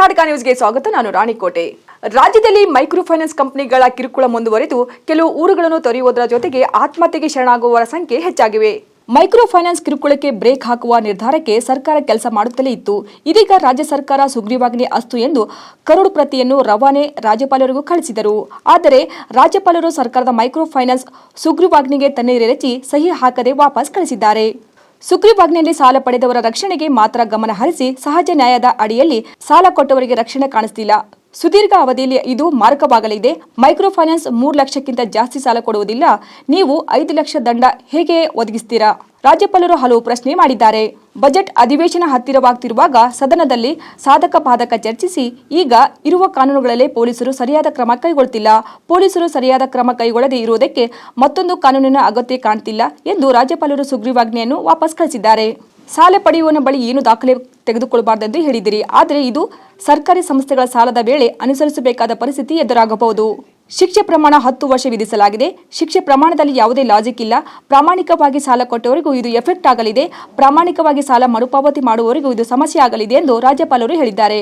ಕರ್ನಾಟಕ ನ್ಯೂಸ್ಗೆ ಸ್ವಾಗತ. ನಾನು ರಾಣಿಕೋಟೆ. ರಾಜ್ಯದಲ್ಲಿ ಮೈಕ್ರೋ ಫೈನಾನ್ಸ್ ಕಂಪನಿಗಳ ಕಿರುಕುಳ ಮುಂದುವರೆದು ಕೆಲವು ಊರುಗಳನ್ನು ತೊರೆಯುವುದರ ಜೊತೆಗೆ ಆತ್ಮಹತ್ಯೆಗೆ ಶರಣಾಗುವವರ ಸಂಖ್ಯೆ ಹೆಚ್ಚಾಗಿವೆ. ಮೈಕ್ರೋ ಫೈನಾನ್ಸ್ ಕಿರುಕುಳಕ್ಕೆ ಬ್ರೇಕ್ ಹಾಕುವ ನಿರ್ಧಾರಕ್ಕೆ ಸರ್ಕಾರ ಕೆಲಸ ಮಾಡುತ್ತಲೇ ಇತ್ತು. ಇದೀಗ ರಾಜ್ಯ ಸರ್ಕಾರ ಸುಗ್ರೀವಾಜ್ಞೆ ಅಸ್ತು ಎಂದು ಕರುಡು ಪ್ರತಿಯನ್ನು ರವಾನೆ ರಾಜ್ಯಪಾಲರಿಗೂ ಕಳಿಸಿದರು. ಆದರೆ ರಾಜ್ಯಪಾಲರು ಸರ್ಕಾರದ ಮೈಕ್ರೋ ಫೈನಾನ್ಸ್ ಸುಗ್ರೀವಾಜ್ಞೆಗೆ ತಣ್ಣೀರೆರಚಿ ಸಹಿ ಹಾಕದೆ ವಾಪಸ್ ಕಳಿಸಿದ್ದಾರೆ. ಸುಗ್ರೀವಾಜ್ಞೆಯಲ್ಲಿ ಸಾಲ ಪಡೆದವರ ರಕ್ಷಣೆಗೆ ಮಾತ್ರ ಗಮನ ಹರಿಸಿ ಸಹಜ ನ್ಯಾಯದ ಅಡಿಯಲ್ಲಿ ಸಾಲ ಕೊಟ್ಟವರಿಗೆ ರಕ್ಷಣೆ ಕಾಣಿಸ್ತಿಲ್ಲ. ಸುದೀರ್ಘ ಅವಧಿಯಲ್ಲಿ ಇದು ಮಾರಕವಾಗಲಿದೆ. ಮೈಕ್ರೋ ಫೈನಾನ್ಸ್ ಮೂರು ಲಕ್ಷಕ್ಕಿಂತ ಜಾಸ್ತಿ ಸಾಲ ಕೊಡುವುದಿಲ್ಲ. ನೀವು ಐದು ಲಕ್ಷ ದಂಡ ಹೇಗೆ ಒದಗಿಸ್ತೀರಾ? ರಾಜ್ಯಪಾಲರು ಹಲವು ಪ್ರಶ್ನೆ ಮಾಡಿದ್ದಾರೆ. ಬಜೆಟ್ ಅಧಿವೇಶನ ಹತ್ತಿರವಾಗ್ತಿರುವಾಗ ಸದನದಲ್ಲಿ ಸಾಧಕ ಬಾಧಕ ಚರ್ಚಿಸಿ, ಈಗ ಇರುವ ಕಾನೂನುಗಳಲ್ಲೇ ಪೊಲೀಸರು ಸರಿಯಾದ ಕ್ರಮ ಕೈಗೊಳ್ತಿಲ್ಲ. ಪೊಲೀಸರು ಸರಿಯಾದ ಕ್ರಮ ಕೈಗೊಳ್ಳದೆ ಇರುವುದಕ್ಕೆ ಮತ್ತೊಂದು ಕಾನೂನಿನ ಅಗತ್ಯ ಕಾಣ್ತಿಲ್ಲ ಎಂದು ರಾಜ್ಯಪಾಲರು ಸುಗ್ರೀವಾಜ್ಞೆಯನ್ನು ವಾಪಸ್ ಕಳಿಸಿದ್ದಾರೆ. ಸಾಲ ಪಡೆಯುವನ ಬಳಿ ಏನು ದಾಖಲೆ ತೆಗೆದುಕೊಳ್ಳಬಾರದೆಂದು ಹೇಳಿದಿರಿ ಆದರೆ ಇದು ಸರ್ಕಾರಿ ಸಂಸ್ಥೆಗಳ ಸಾಲದ ವೇಳೆ ಅನುಸರಿಸಬೇಕಾದ ಪರಿಸ್ಥಿತಿ ಎದುರಾಗಬಹುದು. ಶಿಕ್ಷೆ ಪ್ರಮಾಣ ಹತ್ತು ವರ್ಷ ವಿಧಿಸಲಾಗಿದೆ. ಶಿಕ್ಷೆ ಪ್ರಮಾಣದಲ್ಲಿ ಯಾವುದೇ ಲಾಜಿಕ್ ಇಲ್ಲ. ಪ್ರಾಮಾಣಿಕವಾಗಿ ಸಾಲ ಕೊಟ್ಟವರಿಗೂ ಇದು ಎಫೆಕ್ಟ್ ಆಗಲಿದೆ. ಪ್ರಾಮಾಣಿಕವಾಗಿ ಸಾಲ ಮರುಪಾವತಿ ಮಾಡುವವರಿಗೂ ಇದು ಸಮಸ್ಯೆ ಆಗಲಿದೆ ಎಂದು ರಾಜ್ಯಪಾಲರು ಹೇಳಿದ್ದಾರೆ.